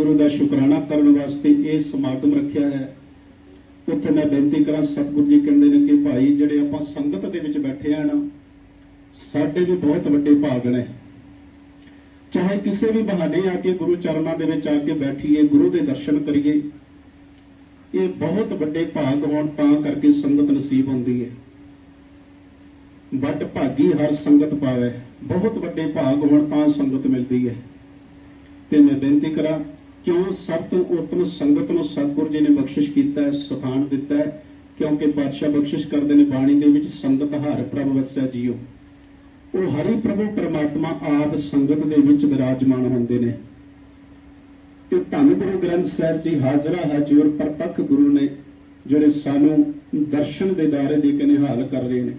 ਸਤਿਗੁਰੂ ਦਾ ਸ਼ੁਕਰਾਨਾ ਕਰਨ ਵਾਸਤੇ ਇਹ ਸਮਾਗਮ ਰੱਖਿਆ ਹੈ। ਉੱਥੇ ਮੈਂ ਬੇਨਤੀ ਕਰਾਂ, ਸਤਿਗੁਰੂ ਜੀ ਕਹਿੰਦੇ ਨੇ ਕਿ ਭਾਈ, ਜਿਹੜੇ ਆਪਾਂ ਸੰਗਤ ਦੇ ਵਿੱਚ ਬੈਠੇ ਆ ਨਾ, ਸਾਡੇ ਵੀ ਬਹੁਤ ਵੱਡੇ ਭਾਗ ਨੇ। ਚਾਹੇ ਕਿਸੇ ਵੀ ਬਹਾਨੇ ਆ ਕੇ ਗੁਰੂ ਚਰਨਾਂ ਦੇ ਵਿੱਚ ਆ ਕੇ ਬੈਠੀਏ, ਗੁਰੂ ਦੇ ਦਰਸ਼ਨ ਕਰੀਏ, ਇਹ ਬਹੁਤ ਵੱਡੇ ਭਾਗ ਹੋਣ ਤਾਂ ਕਰਕੇ ਸੰਗਤ ਨਸੀਬ ਹੁੰਦੀ ਹੈ। ਵੱਡ ਭਾਗੀ ਹਰ ਸੰਗਤ ਪਾਵੇ, ਬਹੁਤ ਵੱਡੇ ਭਾਗ ਹੋਣ ਤਾਂ ਸੰਗਤ ਮਿਲਦੀ ਹੈ। ਤੇ ਮੈਂ ਬੇਨਤੀ ਕਰਾਂ ਕਿਉਂ ਸਭ ਤੋਂ ਉੱਤਮ ਸੰਗਤ ਨੂੰ ਸਤਿਗੁਰੂ ਜੀ ਨੇ ਬਖਸ਼ਿਸ਼ ਕੀਤਾ ਹੈ ਸਥਾਨ ਦਿੱਤਾ ਹੈ? ਕਿਉਂਕਿ ਪਾਤਸ਼ਾਹ ਬਖਸ਼ਿਸ਼ ਕਰਦੇ ਨੇ ਬਾਣੀ ਦੇ ਵਿੱਚ, ਸੰਗਤ ਹਰ ਪ੍ਰਭ ਵਸਿਆ ਜੀਓ। ਉਹ ਹਰੀ ਪ੍ਰਭੂ ਪਰਮਾਤਮਾ ਆਪ ਸੰਗਤ ਦੇ ਵਿੱਚ ਵਿਰਾਜਮਾਨ ਹੁੰਦੇ ਨੇ। ਤੇ ਧੰਨ ਗੁਰੂ ਗ੍ਰੰਥ ਸਾਹਿਬ ਜੀ ਹਾਜ਼ਰਾ ਹਜ਼ੂਰ ਪ੍ਰਤੱਖ ਗੁਰੂ ਨੇ ਜਿਹੜੇ ਸਾਨੂੰ ਦਰਸ਼ਨ ਦੇ ਦਾਇਰੇ ਦੇ ਕੇ ਨਿਹਾਲ ਕਰ ਰਹੇ ਨੇ।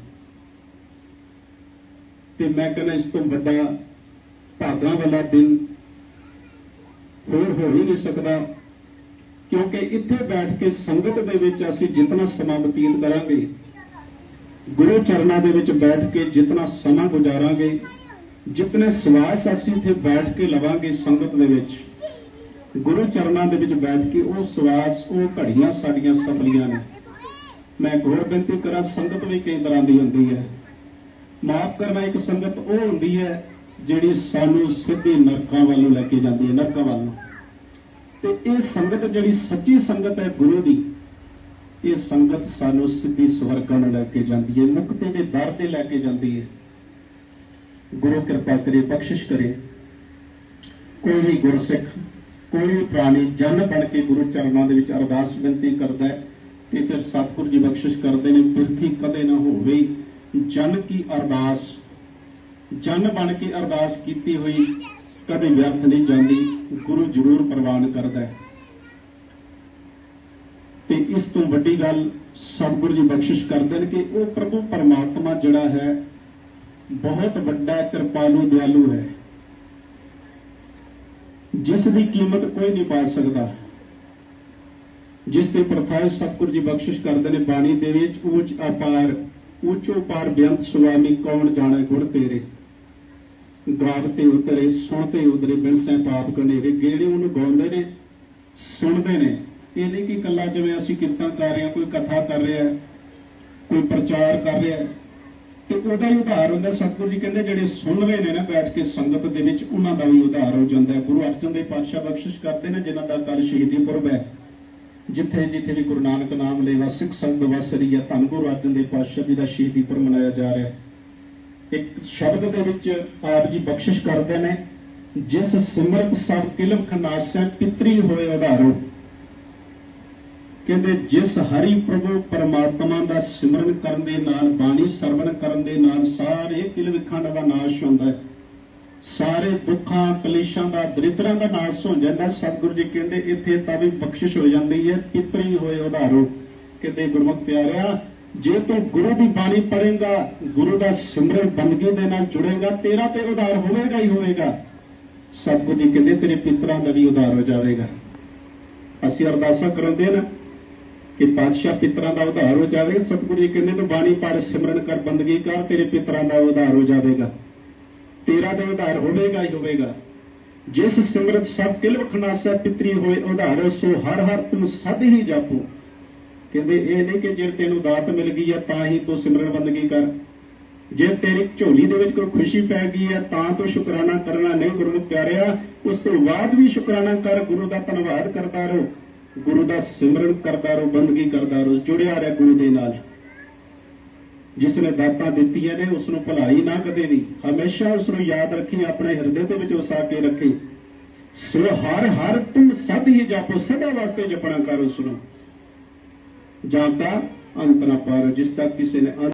ਤੇ ਮੈਂ ਕਹਿੰਦਾ ਇਸ ਤੋਂ ਵੱਡਾ ਭਾਗਾਂ ਵਾਲਾ ਦਿਨ ਹੋਰ ਹੋ ਹੀ ਨਹੀਂ ਸਕਦਾ। ਕਿਉਂਕਿ ਇੱਥੇ ਬੈਠ ਕੇ ਸੰਗਤ ਦੇ ਵਿੱਚ ਅਸੀਂ ਜਿੰਨਾ ਸਮਾਂ ਬਤੀਤ ਕਰਾਂਗੇ, ਗੁਰੂ ਚਰਨਾਂ ਦੇ ਵਿੱਚ ਬੈਠ ਕੇ ਜਿੰਨਾ ਸਮਾਂ ਗੁਜ਼ਾਰਾਂਗੇ ਜਿਤਨੇ ਸਵਾਸ ਅਸੀਂ ਇੱਥੇ ਬੈਠ ਕੇ ਲਵਾਂਗੇ ਸੰਗਤ ਦੇ ਵਿੱਚ, ਗੁਰੂ ਚਰਨਾਂ ਦੇ ਵਿੱਚ ਬੈਠ ਕੇ ਉਹ ਸਵਾਸ, ਉਹ ਘੜੀਆਂ ਸਾਡੀਆਂ ਸਫਲੀਆਂ ਨੇ। ਮੈਂ ਇੱਕ ਹੋਰ ਬੇਨਤੀ ਕਰਾਂ, ਸੰਗਤ ਵੀ ਕਈ ਤਰ੍ਹਾਂ ਦੀ ਹੁੰਦੀ ਹੈ। ਮਾਫ ਕਰਨਾ ਇੱਕ ਸੰਗਤ ਉਹ ਹੁੰਦੀ ਹੈ ਜਿਹੜੀ ਸਾਨੂੰ ਸਿੱਧੀ ਨਰਕਾਂ ਵੱਲ ਲੈ ਕੇ ਜਾਂਦੀ ਹੈ, ਨਰਕਾਂ ਵੱਲ ਤੇ ਇਹ ਸੰਗਤ ਜਿਹੜੀ ਸੱਚੀ ਸੰਗਤ ਹੈ ਗੁਰੂ ਦੀ, ਇਹ ਸੰਗਤ ਸਾਨੂੰ ਸਿੱਧੀ ਸਵਰਗਾਂ ਨੂੰ ਲੈ ਕੇ ਜਾਂਦੀ ਹੈ ਮੁਕਤੀ ਦੇ ਦਰ ਤੇ ਲੈ ਕੇ ਜਾਂਦੀ ਹੈ। ਗੁਰੂ ਕਿਰਪਾ ਕਰੇ, ਬਖਸ਼ਿਸ਼ ਕਰੇ। ਕੋਈ ਵੀ ਗੁਰਸਿੱਖ, ਕੋਈ ਵੀ ਪ੍ਰਾਣੀ ਜਨ ਬਣ ਕੇ ਗੁਰੂ ਚਰਨਾਂ ਦੇ ਵਿੱਚ ਅਰਦਾਸ ਬੇਨਤੀ ਕਰਦਾ ਹੈ ਤੇ ਫਿਰ ਸਤਿਗੁਰੂ ਜੀ ਬਖਸ਼ਿਸ਼ ਕਰਦੇ ਨੇ ਪਿਰਥੀ ਕਦੇ ਨਾ ਹੋਵੇ। ਜਨ ਕੀ ਅਰਦਾਸ ਜਨ ਬਣ ਕੇ ਅਰਦਾਸ ਕੀਤੀ ਹੋਈ ਕਦੇ ਵਿਅਰਥ ਨਹੀਂ ਜਾਂਦੀ, ਗੁਰੂ ਜ਼ਰੂਰ ਪ੍ਰਵਾਨ ਕਰਦਾ ਹੈ। ਤੇ ਇਸ ਤੋਂ ਵੱਡੀ ਗੱਲ ਸਤਿਗੁਰੂ ਜੀ ਬਖਸ਼ਿਸ਼ ਕਰਦੇ ਨੇ ਕਿ ਉਹ ਪ੍ਰਭੂ ਪਰਮਾਤਮਾ ਜਿਹੜਾ ਹੈ, ਬਹੁਤ ਵੱਡਾ ਕਿਰਪਾਲੂ ਦਿਆਲੂ ਹੈ। ਜਿਸ ਦੀ ਕੀਮਤ ਕੋਈ ਨਹੀਂ ਪਾ ਸਕਦਾ। ਜਿਸ ਦੇ ਪ੍ਰਥਾਏ ਸਤਿਗੁਰੂ ਜੀ ਬਖਸ਼ਿਸ਼ ਕਰਦੇ ਨੇ, ਬਾਣੀ ਦੇ ਵਿੱਚ ਉੱਚ ਅਪਾਰ, ਉੱਚੋ ਪਾਰ ਬੇਅੰਤ ਸੁਆਮੀ ਕੌਣ ਜਾਣੇ ਗੁਣ ਤੇਰੇ। ਗਾਵਤੇ ਉਤਰੇ ਸੁਣਤੇ ਉਤਰੇ ਬਿਨਸੈ ਪਾਪ ਕਨੇਰੇ ਜਿਹੜੇ ਉਹਨੂੰ ਗਾਉਂਦੇ ਨੇ, ਸੁਣਦੇ ਨੇ। ਇਹ ਨਹੀਂ ਕਿ ਕੱਲਾ ਜਿਵੇਂ ਅਸੀਂ ਕੀਰਤਨ ਕਰ ਰਹੇ ਹਾਂ, ਕੋਈ ਕਥਾ ਕਰ ਰਿਹਾ, ਕੋਈ ਪ੍ਰਚਾਰ ਕਰ ਰਿਹਾ। ਤੇ ਉਹਦਾ ਹੀ ਉਧਾਰ ਹੁੰਦਾ, ਸਤਿਗੁਰੂ ਜੀ ਕਹਿੰਦੇ ਜਿਹੜੇ ਸੁਣ ਰਹੇ ਨੇ ਨਾ, ਬੈਠ ਕੇ ਸੰਗਤ ਦੇ ਵਿੱਚ, ਉਹਨਾਂ ਦਾ ਵੀ ਉਧਾਰ ਹੋ ਜਾਂਦਾ ਹੈ। ਗੁਰੂ ਅਰਜਨ ਦੇਵ ਪਾਤਸ਼ਾਹ ਬਖਸ਼ਿਸ਼ ਕਰਦੇ ਨੇ, ਜਿਨ੍ਹਾਂ ਦਾ ਕੱਲ ਸ਼ਹੀਦੀ ਪੁਰਬ ਹੈ। ਜਿੱਥੇ ਜਿੱਥੇ ਵੀ ਗੁਰੂ ਨਾਨਕ ਨਾਮ ਲੈਵਾ, ਸਿੱਖ ਸੰਗਤ ਵਸ ਰਹੀ ਹੈ, ਧੰਨ ਗੁਰੂ ਅਰਜਨ ਦੇਵ ਪਾਤਸ਼ਾਹ ਜੀ ਦਾ ਸ਼ਹੀਦੀ ਪੁਰਬ ਮਨਾਇਆ ਜਾ ਰਿਹਾ ਹੈ। ਇੱਕ ਸ਼ਬਦ ਦੇ ਵਿੱਚ ਆਪ ਜੀ ਬਖਸ਼ਿਸ਼ ਕਰਦੇ ਨੇ, ਜਿਸ ਸਿਮਰਤ ਸਭ ਕਿਲਮ ਖਨਾਸੈ ਪਿਤਰੀ ਹੋਏ ਉਧਾਰੋ। ਕਹਿੰਦੇ, ਜਿਸ ਹਰੀ ਪ੍ਰਭੂ ਪਰਮਾਤਮਾ ਦਾ ਸਿਮਰਨ ਕਰਨ ਦੇ ਨਾਲ ਬਾਣੀ ਸਰਵਣ ਕਰਨ ਦੇ ਨਾਲ ਸਾਰੇ ਕਿਲ ਵਿਖੰਡ ਦਾ ਨਾਸ਼ ਹੁੰਦਾ ਹੈ। ਸਾਰੇ ਦੁੱਖਾਂ, ਕਲੇਸ਼ਾਂ ਦਾ, ਦਰਿਦਰਾਂ ਦਾ ਨਾਸ਼ ਹੋ ਜਾਂਦਾ ਸਤਿਗੁਰੂ ਜੀ ਕਹਿੰਦੇ, ਇੱਥੇ ਤਾਂ ਵੀ ਬਖਸ਼ਿਸ਼ ਹੋ ਜਾਂਦੀ ਹੈ, ਪਿਤਰੀ ਹੋਏ ਉਧਾਰੋ। ਕਹਿੰਦੇ, ਗੁਰਮੁਖ ਪਿਆਰਿਆ ਜੇ ਤੂੰ ਗੁਰੂ ਦੀ ਬਾਣੀ ਪੜ੍ਹੇਗਾ, ਗੁਰੂ ਦਾ ਸਿਮਰਨ ਬੰਦਗੀ ਦੇ ਨਾਲ ਜੁੜੇਗਾ, ਤੇਰਾ ਤੇ ਉਧਾਰ ਹੋਵੇਗਾ ਹੀ ਹੋਵੇਗਾ। ਸਤਿਗੁਰੂ ਜੀ ਕਹਿੰਦੇ ਤੇਰੇ ਪਿਤਰਾਂ ਦਾ ਵੀ ਉਧਾਰ ਹੋ ਜਾਵੇਗਾ। ਅਸੀਂ ਅਰਦਾਸਾਂ ਕਰਦੇ ਨਾ ਕਿ ਪਾਤਸ਼ਾਹ ਪਿਤਰਾਂ ਦਾ ਉਧਾਰ ਹੋ ਜਾਵੇਗਾ ਸਤਿਗੁਰੂ ਜੀ ਕਹਿੰਦੇ ਤੂੰ ਬਾਣੀ ਪੜ੍ਹ, ਸਿਮਰਨ ਕਰ, ਬੰਦਗੀ ਕਰ, ਤੇਰੇ ਪਿਤਰਾਂ ਦਾ ਉਧਾਰ ਹੋ ਜਾਵੇਗਾ। ਤੇਰਾ ਤੇ ਉਧਾਰ ਹੋਵੇਗਾ ਹੀ ਹੋਵੇਗਾ। ਜਿਸ ਸਿਮਰਤ ਸਭ ਕਿਲ ਖਨਾਸਾ ਪਿਤਰੀ ਹੋਏ ਉਧਾਰ, ਸੋ ਹਰ ਹਰ ਤੁਮ ਸਦ ਹੀ ਜਾਪੋ। ਕਹਿੰਦੇ ਇਹ ਨਹੀਂ ਕਿ ਜੇ ਤੈਨੂੰ ਦਾਤ ਮਿਲ ਗਈ ਹੈ ਤਾਂ ਹੀ ਤੂੰ ਸਿਮਰਨ ਬੰਦਗੀ ਕਰ। ਜੇ ਤੇਰੀ ਝੋਲੀ ਦੇ ਵਿੱਚ ਕੋਈ ਖੁਸ਼ੀ ਪੈ ਗਈ ਹੈ ਤਾਂ ਤੂੰ ਸ਼ੁਕਰਾਨਾ ਕਰਨਾ ਨਹੀਂ ਗੁਰੂ ਨੂੰ ਪਿਆਰਿਆ। ਉਸ ਤੋਂ ਬਾਅਦ ਵੀ ਸ਼ੁਕਰਾਨਾ ਕਰ, ਗੁਰੂ ਦਾ ਧੰਨਵਾਦ ਕਰਦਾ ਰਹੋ। ਗੁਰੂ ਦਾ ਸਿਮਰਨ ਕਰਦਾ ਰਹੋ, ਬੰਦਗੀ ਕਰਦਾ ਰਹੋ, ਜੁੜਿਆ ਰਹਿ ਗੁਰੂ ਦੇ ਨਾਲ। ਜਿਸ ਨੇ ਦਾਤਾਂ ਦਿੱਤੀਆਂ ਨੇ, ਉਸ ਨੂੰ ਭੁਲਾਈ ਨਾ ਕਦੇ ਵੀ। ਹਮੇਸ਼ਾ ਉਸ ਨੂੰ ਯਾਦ ਰੱਖੀ, ਆਪਣੇ ਹਿਰਦੇ ਦੇ ਵਿੱਚ ਵਸਾ ਕੇ ਰੱਖੀ। ਸੋ ਹਰ ਹਰ ਤੁਮ ਸਦ ਹੀ ਜਾਪੋ, ਸਦਾ ਵਾਸਤੇ ਜਪਣਾ ਕਰ ਉਸ ਨੂੰ। ਜਾਂ ਤਾਂ ਅੰਤ ਨਾ ਪਾਰ ਜਿਸ ਤੱਕ ਕਿਸੇ ਨੇ